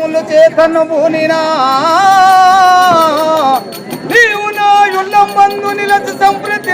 ముళ్ళు చేతను భూనినా. నీవు నా యుళ్ళం మందు నిలచి సంప్రతి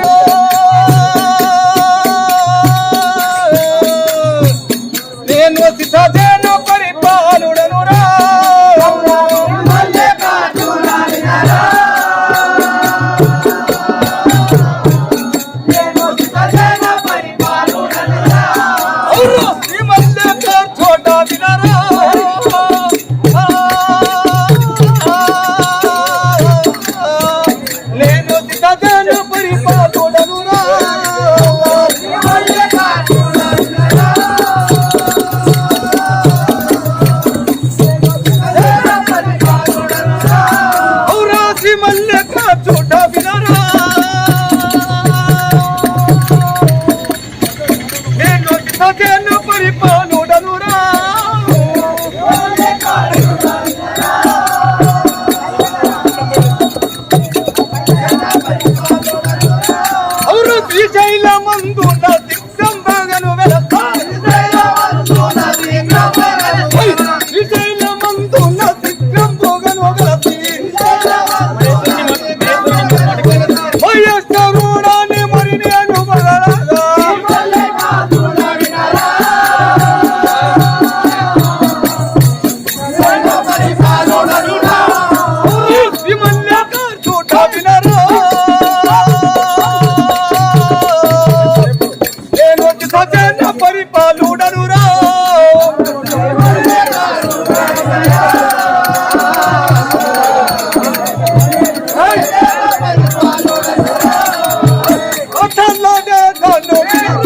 అతల్లనే నన్ను వినరా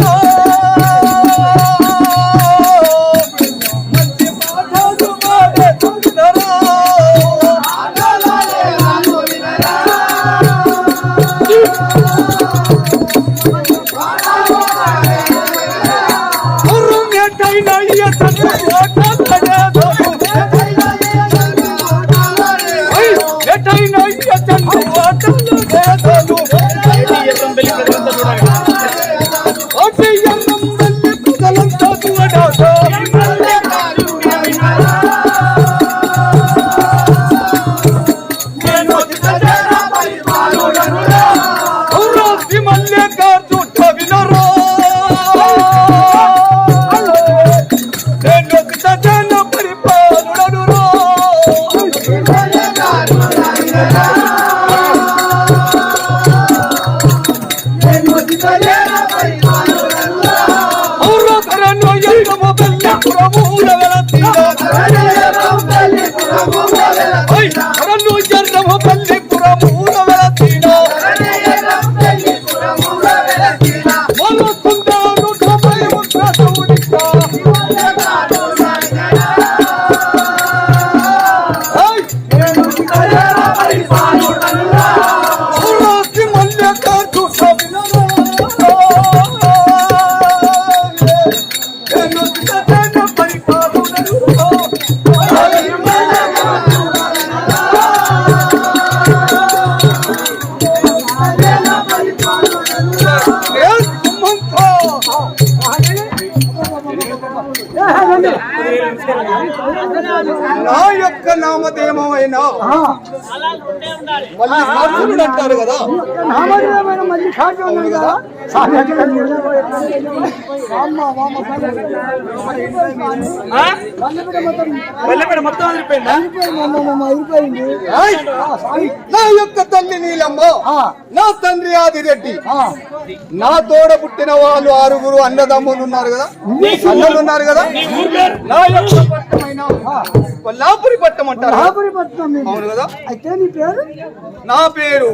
నా యొక్క నామధేయమైన? మళ్ళీ అంటారు కదా. మళ్ళీ! నా యొక్క తల్లి నీలమ్మ నా తండ్రి ఆదిరెడ్డి నా తోడ పుట్టిన వాళ్ళు ఆరుగురు అన్నదమ్ములు ఉన్నారు కదా. అన్నలు ఉన్నారు కదా. నా యొక్క పట్టమైన కొల్లాపురి పట్టం అంటారు. అవును కదా? అయితే నీ పేరు? నా పేరు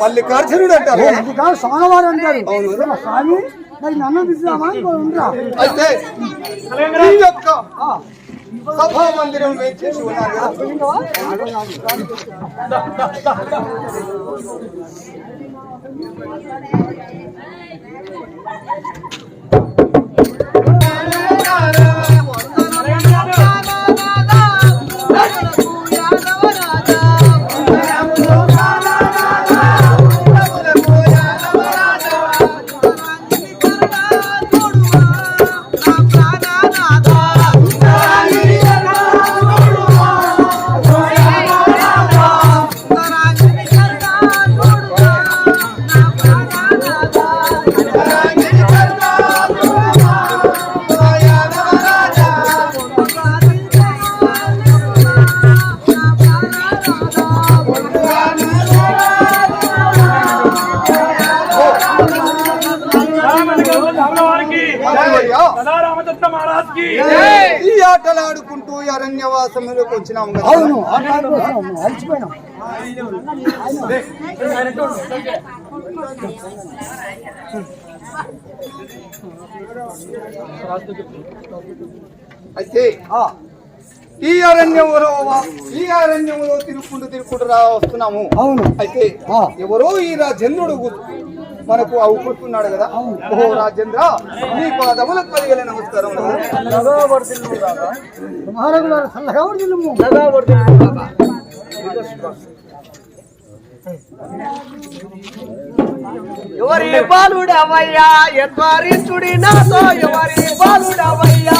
మల్లికార్జునుడు అంటారు. కాదు సోమవారం అంటారు. అవును కదా? స్వామి మరి నన్ను ఉంటా అయితే ఈ యొక్క సభా మందిరం వేచేసి ఉన్నారు కదా? అరణ్యవాసంలోకి వచ్చినాము కదా. అవును ఆడుకోసం అలసిపోయినాం. అయితే ఆ, ఈ అరణ్యంలో ఈ అరణ్యంలో తిరుక్కుంటూ తిరుక్కుంటూ రా వస్తున్నాము. అవును. అయితే ఆ. ఎవరో ఈ రాజేంద్రుడు గు- మనకు అవుకుంటున్నాడు కదా? ఓహో రాజేంద్ర నీ పాదములకు పదివేల నమస్కారం. ఎవరి బాలుడవయ్యా? ఎత్వారించుడి నాతో? ఎవరి బాలుడవయ్యా?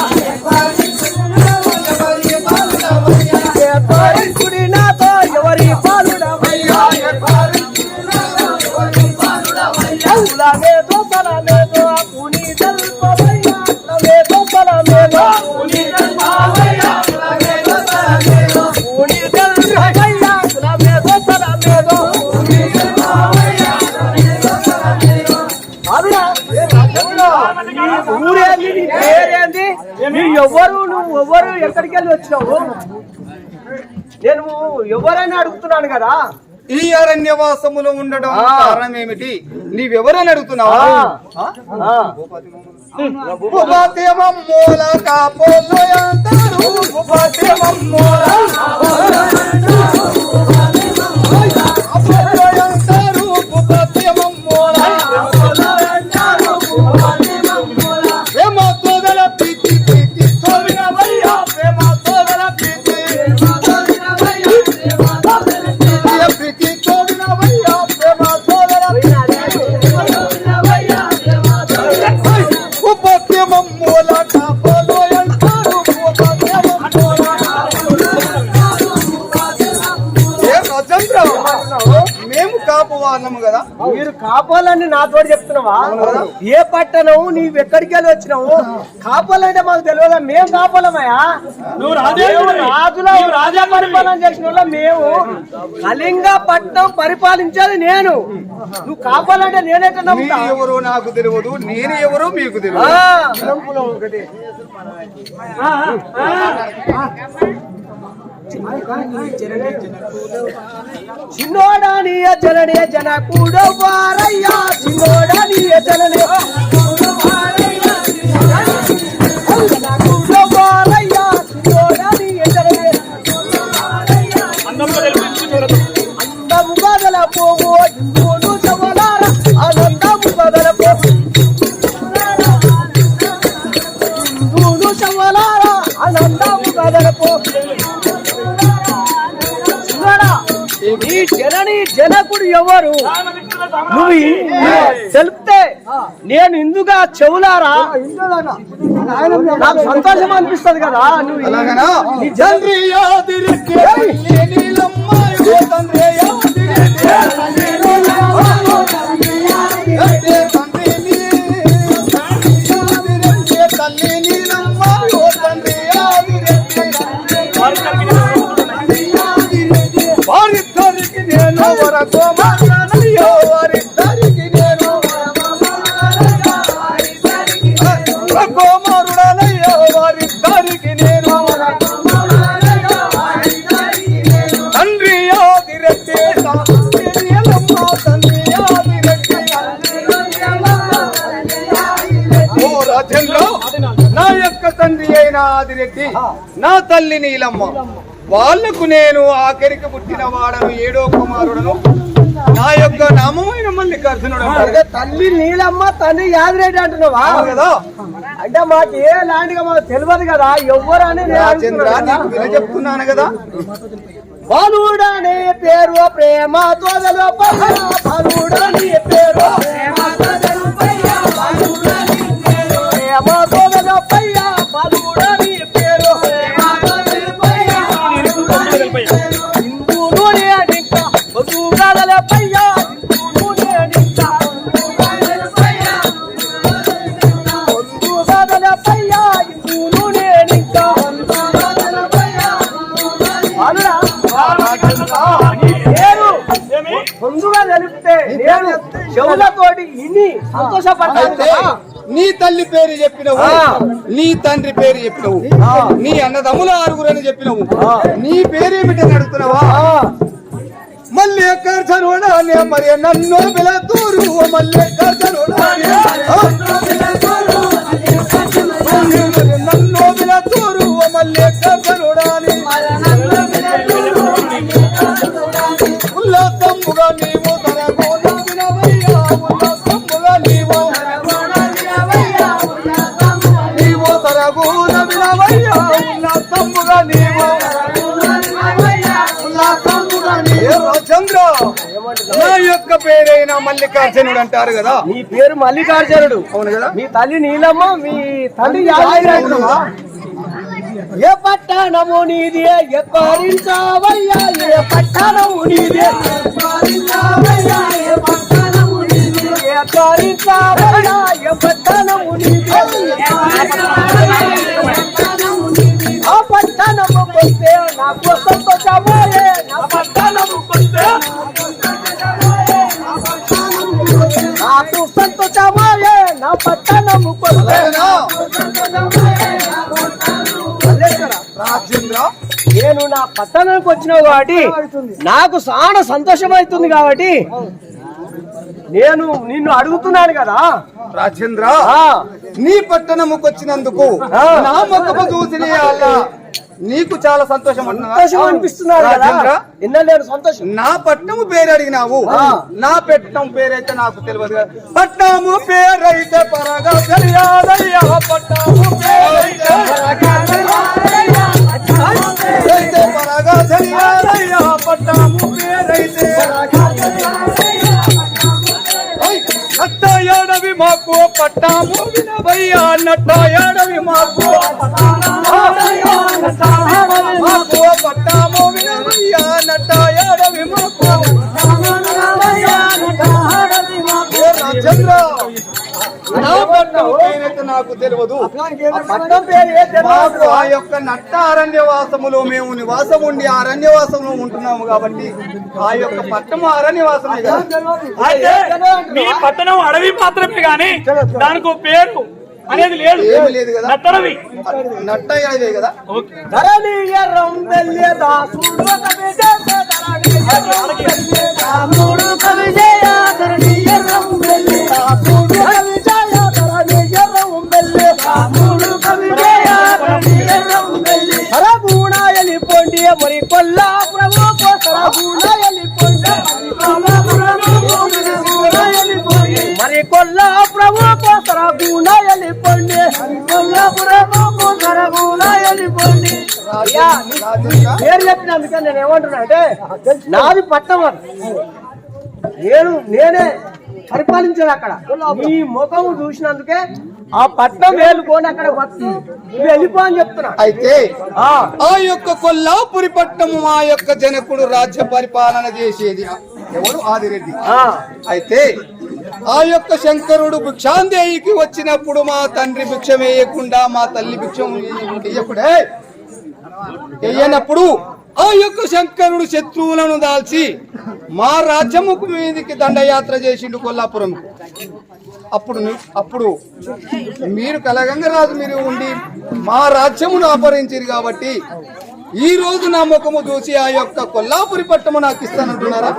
ఎవరు ఎక్కడికి వెళ్ళి వచ్చినావు? నేను ఎవరైనా అడుగుతున్నాను కదా. ఈ అరణ్యవాసములో ఉండడం. కారణం ఏమిటి? నీవెవరని అడుగుతున్నావా? వాళ్ళము కదా? మీరు కాపాలని నాతో చెప్తున్నావా? ఏ పట్టణం నీవు ఎక్కడికి వెళ్ళి వచ్చినావు? కాపాలంటే మాకు తెలియదా? మేము కాపాలమయ్యా? నువ్వు రాజులో రాజా పరిపాలన చేసిన వాళ్ళ మేము. కళింగ పట్నం పరిపాలించేది నేను. నువ్వు కాపాలంటే నేనైతే నమ్ముతా మీరు ఎవరో నాకు తెలియదు నేను ఎవరో మీకు తెలియదు. నమ్ముకున్నావు ఒకటి. చిన్నోడాని జననే జన కూడవారయ్యా చిన్నోడాని జననే కూడవారయ్యా జనని జనకుడు ఎవరు? నువ్వు తెలిపితే నేను ఇందుగా చెవులారా? నాకు సంతోషం అనిపిస్తది కదా నువ్వు తండ్రి నా యొక్క తండ్రి అయిన ఆదిరెడ్డి నా తల్లి నీలమ్మ వాళ్ళకు నేను ఆఖరికి పుట్టిన వాడను ఏడో కుమారుడను. నా యొక్క నామమైన మల్లికార్జునుడు అంటారు. అదే తల్లి నీలమ్మ తండ్రి యాదిరెడ్డి అంటున్నావా? కదా. అంటే మాకు ఏ ల్యాండ్గా మాకు తెలియదు కదా ఎవ్వరు అని నేను చెప్తున్నాను కదా. బలుడనే పేరు ప్రేమ తోదలో బలుడని పేరు ప్రేమ చెవులతోటి ఇన్ని నీ తల్లి పేరు చెప్పినవు. నీ తండ్రి పేరు చెప్పినవు. నీ అన్నదమ్ముల ఆరుగురు అని చెప్పినవు. నీ పేరేమిటని అడుగుతున్నావా మళ్ళీ కర్చనోడానే మరి నన్ను పిలతూరు మళ్ళీ కర్చనోడానే నన్ను పేరైన మల్లికార్జునుడు అంటారు కదా. నీ పేరు మల్లికార్జునుడు. అవును కదా. మీ తల్లి నీలమ్మ మీ యాదగిరి ఏ పట్టణము నీది ఎక్కరించావయ్యా ఏ పట్టణము నీది. ఎక్కరించావయ్యా ఏ పట్టణము నీది. ఆ పట్టణము కొస్తే నాకు సంతోషమోయే నా పట్టణము కొస్తే సంతోషమోయే నా పట్టణము? రాజేంద్ర. నేను నా పట్టణానికి వచ్చినావు కాబట్టి నాకు చాలా సంతోషం అవుతుంది కాబట్టి నేను నిన్ను అడుగుతున్నాను కదా. రాజేంద్ర నీ పట్టణముకు వచ్చినందుకు. నా ముఖము చూసి నీకు చాలా సంతోషం? సంతోషం అనిపిస్తున్నారు కదా. నేను సంతోషం? నా పట్నము పేరు అడిగినావు. నా పెట్టం పేరైతే నాకు తెలియదు. పట్నము పేరైతే పరగా తెలియాదయ్యా. పట్నము పేరైతే పరగా తెలియాదయ్యా. పట్నము పేరైతే మాకు పట్టాము వినవయ్యా. నట్ట ఏడవి మాకు మాకు పట్టాము వినవయ్యా నట్ట ఏడవి మాకు రాజేంద్ర నా నాకు తెలియదు. పట్టణం పేరు. మాకు ఆ యొక్క నట్ట అరణ్యవాసములో మేము నివాసం ఉండి అరణ్యవాసంలో ఉంటున్నాము కాబట్టి ఆ యొక్క పట్టము అరణ్యవాసమే కదా. అయితే మీ పట్టణం అడవి మాత్రమే గాని దానికి పేరు. అనేది లేదు. ఏమీ లేదు కదా. నట్టడవి నట్ట అదే కదా ధరణి ఎర్రం ఎర్రం చెప్పినందుకే నేను ఏమంటున్నా అంటే నాది పట్టణం అది నేను నేనే పరిపాలించాను అక్కడ నీ ముఖం చూసినందుకే ఆ పట్నం వేలుకొని అక్కడ నువ్వు వెళ్ళిపో అని చెప్తున్నా అయితే ఆ, ఆ యొక్క కొల్లాపురి పట్టణము మా యొక్క జనకుడు రాజ్య పరిపాలన చేసేది ఎవరు ఆదిరెడ్డి ఆ, అయితే ఆ యొక్క శంకరుడు భిక్షాందేయికి వచ్చినప్పుడు మా తండ్రి భిక్షం వేయకుండా మా తల్లి భిక్షం వేయకుడే వేయనప్పుడు ఆ యొక్క శంకరుడు శత్రువులను దాల్చి మా రాజ్యముకు మీదికి దండయాత్ర చేసిండు కొల్లాపురం. అప్పుడు అప్పుడు మీరు కలగంగరాజు మీరు ఉండి మా రాజ్యమును అపహరించారు కాబట్టి ఈ రోజు నా ముఖము చూసి ఆ యొక్క కొల్లాపురి పట్టము నాకు ఇస్తానంటున్నారా?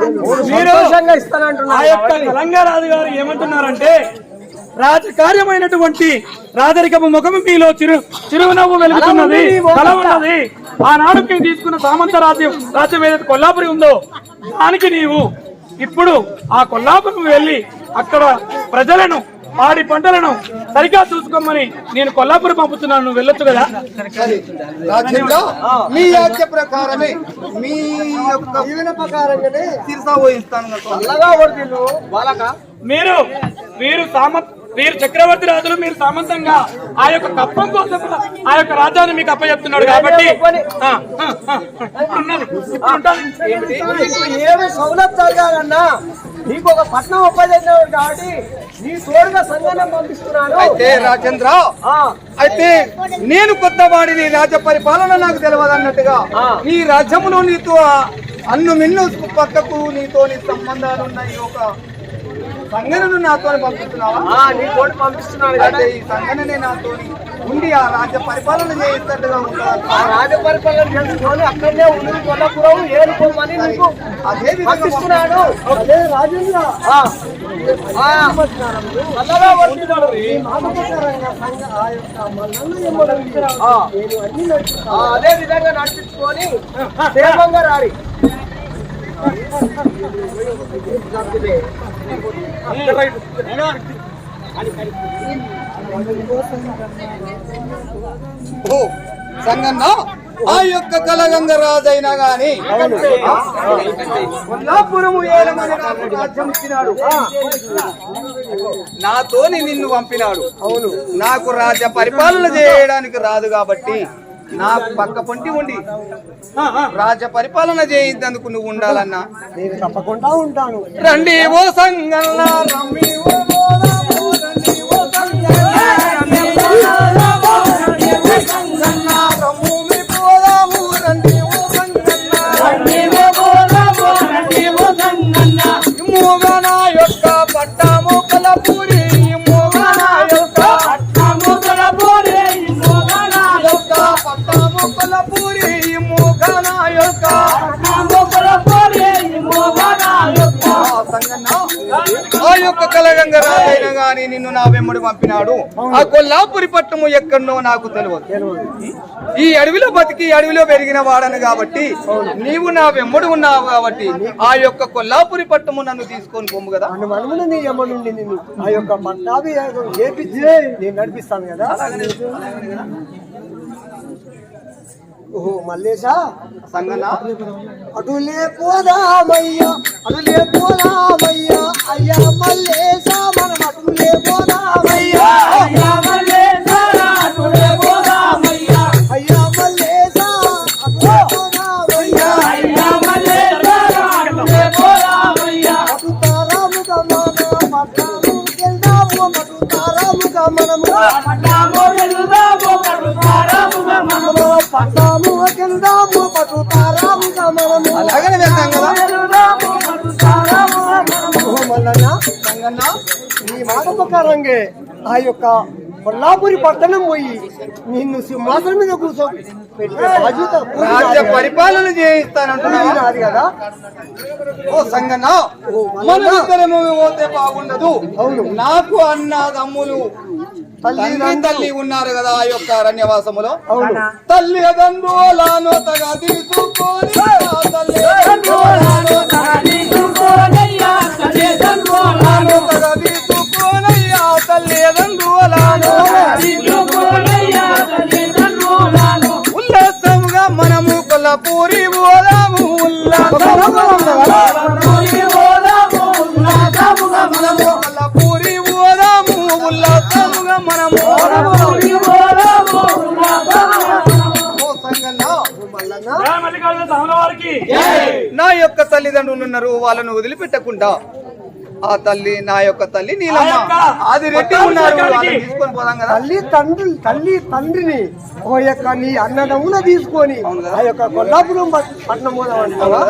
ఆ యొక్క గారు ఏమంటున్నారంటే రాజకార్యమైనటువంటి రాజరికపు ముఖము మీలో చిరు చిరునవ్వు వెలుగుతున్నది ఆనాడు మీరు తీసుకున్న సామంత రాజ్యం రాజ్యం ఏదైతే కొల్లాపురి ఉందో దానికి నీవు ఇప్పుడు ఆ కొల్లాపురం వెళ్ళి అక్కడ ప్రజలను పాడి పంటలను సరిగా చూసుకోమని నేను కొల్లాపురం పంపుతున్నాను. నువ్వు వెళ్ళొచ్చు కదా? మీ ఆజ్ఞ ప్రకారమే మీ యొక్క ప్రకారంగానే మీరు మీరు సామంత మీరు చక్రవర్తి రాజులు మీరు సామంతంగా ఆ యొక్క కప్పం కోసం ఆ యొక్క రాజ్యాన్ని మీకు అప్పచెప్తున్నాడు కాబట్టి ఏమి సౌలత్ జరగాలన్నా నీకు ఒక పట్నం ఒప్పజేసినాడు కాబట్టి నీ తోడుగా సంఘాన్ని పంపిస్తున్నాను. అయితే రాజేంద్ర ఆ, అయితే నేను కొత్త వాడిని రాజ్య పరిపాలన నాకు తెలియదు అన్నట్టుగా. ఈ రాజ్యములో నీతో అన్ను మిన్ను పక్కకు నీతో నీ సంబంధాలు ఉన్నాయి ఒక సంగనను నాతో పంపిస్తున్నావా? ఆ, నీ తోటి పంపిస్తున్నాను అయితే ఈ సంగననే నాతో ఉండి ఆ రాజ్య పరిపాలన చేయిస్తట్టుగా ఉంటారు ఆ రాజ పరిపాలన తెలుసుకొని అక్కడనే ఉంది కొల్లపురం ఏలుకోమని నీకు అదే పంపిస్తున్నాడు. అదే రాజేంద్ర. అదే విధంగా నడిపించుకొని క్షేమంగా రాడి. ఓ సంగన్న ఆ యొక్క కలగంగ రాజైనా గాని కొల్లాపురము ఏలమని నాకు రాజ్యం ఇచ్చినాడు. నాతోని నిన్ను పంపినాడు. అవును. నాకు రాజ్య పరిపాలన చేయడానికి రాదు కాబట్టి నాకు పక్క పొంటి ఉండి. రాజ్య పరిపాలన చేయించేందుకు నువ్వు ఉండాలన్నా. నేను తప్పకుండా ఉంటాను. రండి ఓ సంగన్న రమ్మి ఓ ఓ ఆ యొక్క కలగంగ రాజైన గాని నిన్ను నా వెంబడి పంపినాడు. ఆ కొల్లాపురి పట్టము ఎక్కడో నాకు తెలియదు. ఈ అడవిలో బతికి అడవిలో పెరిగిన వాడను కాబట్టి నీవు నా వెంబడి ఉన్నావు కాబట్టి ఆ యొక్క కొల్లాపురి పట్టము నన్ను తీసుకొని పొమ్ము కదా. మనమున ఆ యొక్క పట్టాభి నడిపిస్తాను కదా. ఓహో మల్లేశా? సంగన్న అటులే పోదామయ్యా అటులే పోదామయ్యా అయ్యా మల్లేశా మనం అటులే పోదామయ్యా అయ్యా అలాగనే వెళ్తాం కదా మల్లన్న సంగన్న నీ మాట ప్రకారంగా ఆ యొక్క కొల్లాపురి పట్టణం పోయి నిన్ను సింహాసనం మీద కూర్చో రాజ్య పరిపాలన చేయిస్తానంటున్నావా? నాది కదా ఓ సంగన్న మనమిద్దరము పోతే బాగుండదు. నాకు అన్న తమ్ములు తల్లి తల్లి ఉన్నారు కదా ఆ యొక్క అరణ్యవాసములో. అవును. తల్లి దండోలాను తగ తీసుకొని ఆ తల్లి దండోలాను తగ తీసుకొనయ్యా, తల్లి దండోలాను తగ తీసుకొనయ్యా, తల్లి దండోలాను ఉల్లాసముగా మనము కొల్లపూరి పోదాము ఉల్లాసముగా నా యొక్క తల్లిదండ్రులు ఉన్నారు వాళ్ళను వదిలిపెట్టకుండా ఆ తల్లి నా యొక్క తల్లి నీలమ్మ. అది రెడ్డి ఉన్నారు. వాళ్ళని తీసుకొని పోదాం కదా. తల్లి తండ్రి తల్లి తండ్రిని ఓ యొక్క నీ అన్నదమ్మున తీసుకొని ఆ యొక్క కొల్లాపురం పట్- పట్టణం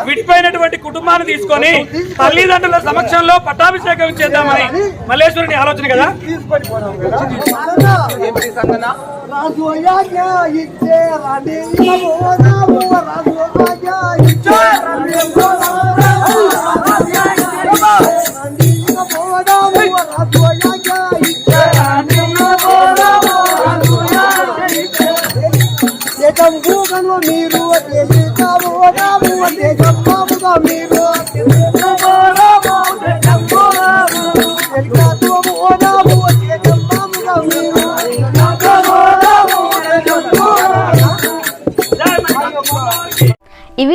విడిపోయినటువంటి కుటుంబాన్ని తీసుకొని తల్లిదండ్రుల సమక్షంలో పట్టాభిషేకం చేద్దామని మల్లేశ్వరుని ఆలోచన కదా? తీసుకొని పోదాం కదా. ఏంటి సంగన? రాజు అయ్యాక ఇచ్చే రాణి. పోదాము రాజు అయ్యాక ఇచ్చే రాణి. పోదాము